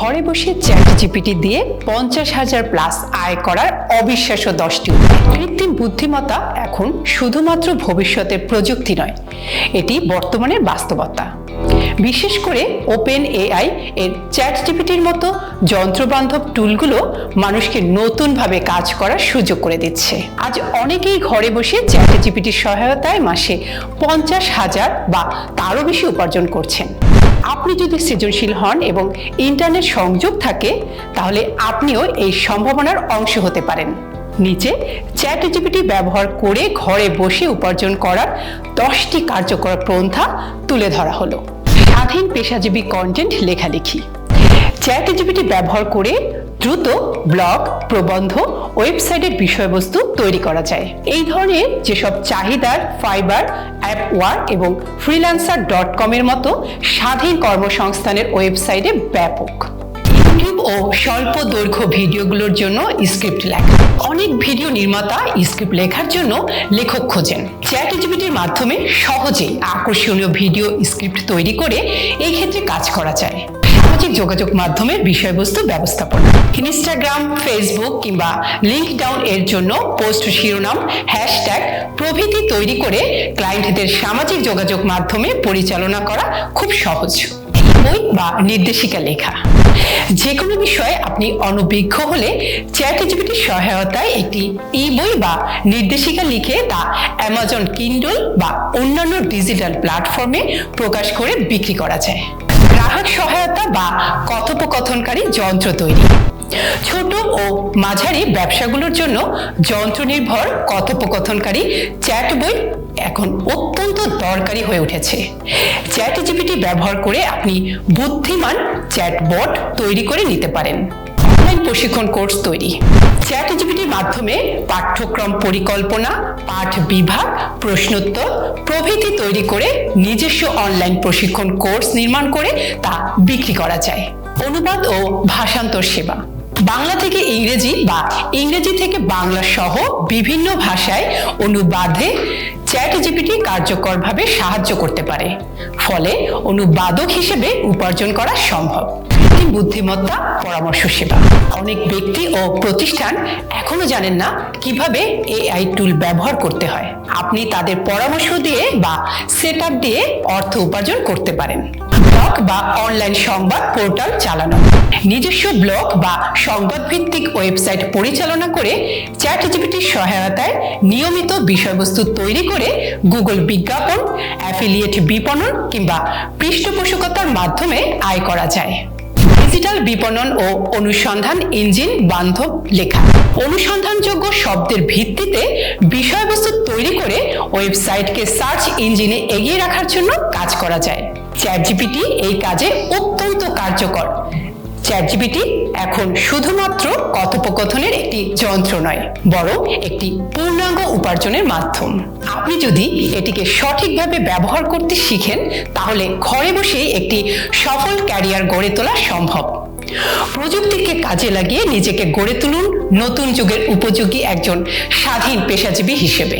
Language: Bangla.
ঘরে বসে চ্যাট জিপিটি দিয়ে পঞ্চাশ হাজার প্লাস আয় করার অবিশ্বাস্য দশটি কৃত্রিম বুদ্ধিমত্তা এখন শুধুমাত্র ভবিষ্যতের প্রযুক্তি নয়, এটি বর্তমানের বাস্তবতা। বিশেষ করে ওপেন এআই এর চ্যাট জিপিটির মতো যন্ত্রবান্ধব টুলগুলো মানুষকে নতুনভাবে কাজ করার সুযোগ করে দিচ্ছে। আজ অনেকেই ঘরে বসে চ্যাট জিপিটির সহায়তায় মাসে পঞ্চাশ হাজার বা তারও বেশি উপার্জন করছেন। আপনি যদি সৃজনশীল হন এবং ইন্টারনেট সংযোগ থাকে, তাহলে আপনিও এই সম্ভাবনার অংশ হতে পারেন। নিচে চ্যাট জিপিটি ব্যবহার করে ঘরে বসে উপার্জন করার দশটি কার্যকর পন্থা তুলে ধরা হলো। স্বাধীন পেশাজীবী কন্টেন্ট লেখালেখি। চ্যাট জিপিটি ব্যবহার করে দ্রুত ব্লগ, প্রবন্ধ ওয়েবসাইটের বিষয়বস্তু তৈরি করা যায়। এই ধরনের যেসব চাহিদার ফাইবার অ্যাপ ওয়ার এবং ফ্রিল্যান্সার ডট কমের মতো স্বাধীন কর্মসংস্থানের ওয়েবসাইটে ব্যাপক। ইউটিউব ও স্বল্প দৈর্ঘ্য ভিডিওগুলোর জন্য স্ক্রিপ্ট লেখা। অনেক ভিডিও নির্মাতা স্ক্রিপ্ট লেখার জন্য লেখক খোঁজেন। চ্যাট জিপিটির মাধ্যমে সহজেই আকর্ষণীয় ভিডিও স্ক্রিপ্ট তৈরি করে এই ক্ষেত্রে কাজ করা যায়। সামাজিক যোগাযোগ মাধ্যমের বিষয়বস্তু ব্যবস্থাপনা ইনস্টাগ্রাম ফেসবুক কিংবা লিঙ্ক ডাউন এর জন্য পোস্ট শিরোনাম হ্যাশট্যাগ প্রভৃতি তৈরি করে ক্লায়েন্টদের সামাজিক যোগাযোগ মাধ্যমে পরিচালনা করা খুব সহজ। বই বা নির্দেশিকা লেখা। যে কোনো বিষয়ে আপনি অনভিজ্ঞ হলে চ্যাট সহায়তায় একটি ই বই বা নির্দেশিকা লিখে তা অ্যামাজন কিন্ডল বা অন্যান্য ডিজিটাল প্ল্যাটফর্মে প্রকাশ করে বিক্রি করা যায়। গ্রাহক সহায়তা বা কথোপকথনকারী যন্ত্র তৈরি। ছোট ও মাঝারি ব্যবসাগুলোর জন্য যন্ত্র নির্ভর কথোপকথনকারী চ্যাট বই এখন অত্যন্ত দরকারি হয়ে উঠেছে। চ্যাট জিপিটি ব্যবহার করে আপনি বুদ্ধিমান চ্যাট চ্যাটবট তৈরি করে নিতে পারেন। অনলাইন প্রশিক্ষণ কোর্স তৈরি। মাধ্যমে পাঠ্যক্রম পরিকল্পনা, পাঠ বিভাগ, প্রশ্নোত্তর প্রভৃতি তৈরি করে নিজস্ব অনলাইন প্রশিক্ষণ কোর্স নির্মাণ করে তা বিক্রি করা যায়। অনুবাদ ও ভাষান্তর সেবা। বাংলা থেকে ইংরেজি বা ইংরেজি থেকে বাংলা সহ বিভিন্ন ভাষায় অনুবাদে চ্যাট জিপিটি কার্যকরভাবে সাহায্য করতে পারে। ফলে অনুবাদক হিসেবে উপার্জন করা সম্ভব। বুদ্ধিমত্তা, পরামর্শ সেবা। অনেক ব্যক্তি ও প্রতিষ্ঠান এখনও জানেন না কীভাবে এআই টুল ব্যবহার করতে হয়। আপনি তাদের পরামর্শ দিয়ে বা সেট দিয়ে অর্থ উপার্জন করতে পারেন। ব্লগ বা অনলাইন সংবাদ পোর্টাল চালানো। নিজস্ব ব্লগ বা সংবাদ ভিত্তিক ওয়েবসাইট পরিচালনা করে চ্যাট জিপিটির সহায়তায় নিয়মিত বিষয়বস্তু তৈরি করে গুগল বিজ্ঞাপন অ্যাফিলিয়েট বিপণন কিংবা পৃষ্ঠপোষকতার মাধ্যমে আয় করা যায়। ডিজিটাল বিপণন ও অনুসন্ধান ইঞ্জিন বান্ধব লেখা। অনুসন্ধানযোগ্য শব্দের ভিত্তিতে বিষয়বস্তু তৈরি করে ওয়েবসাইটকে সার্চ ইঞ্জিনে এগিয়ে রাখার জন্য কাজ করা যায়। চ্যাট জিপিটি এই কাজে অত্যন্ত কার্যকর। চ্যাট জিপিটি এখন শুধুমাত্র কথোপকথনের একটি যন্ত্র নয়, বরং একটি পূর্ণাঙ্গ উপার্জনের মাধ্যম। আপনি যদি এটিকে সঠিকভাবে ব্যবহার করতে শিখেন, তাহলে ঘরে বসেই একটি সফল ক্যারিয়ার গড়ে তোলা সম্ভব। প্রযুক্তিকে কাজে লাগিয়ে নিজেকে গড়ে তুলুন নতুন যুগের উপযোগী একজন স্বাধীন পেশাজীবী হিসেবে।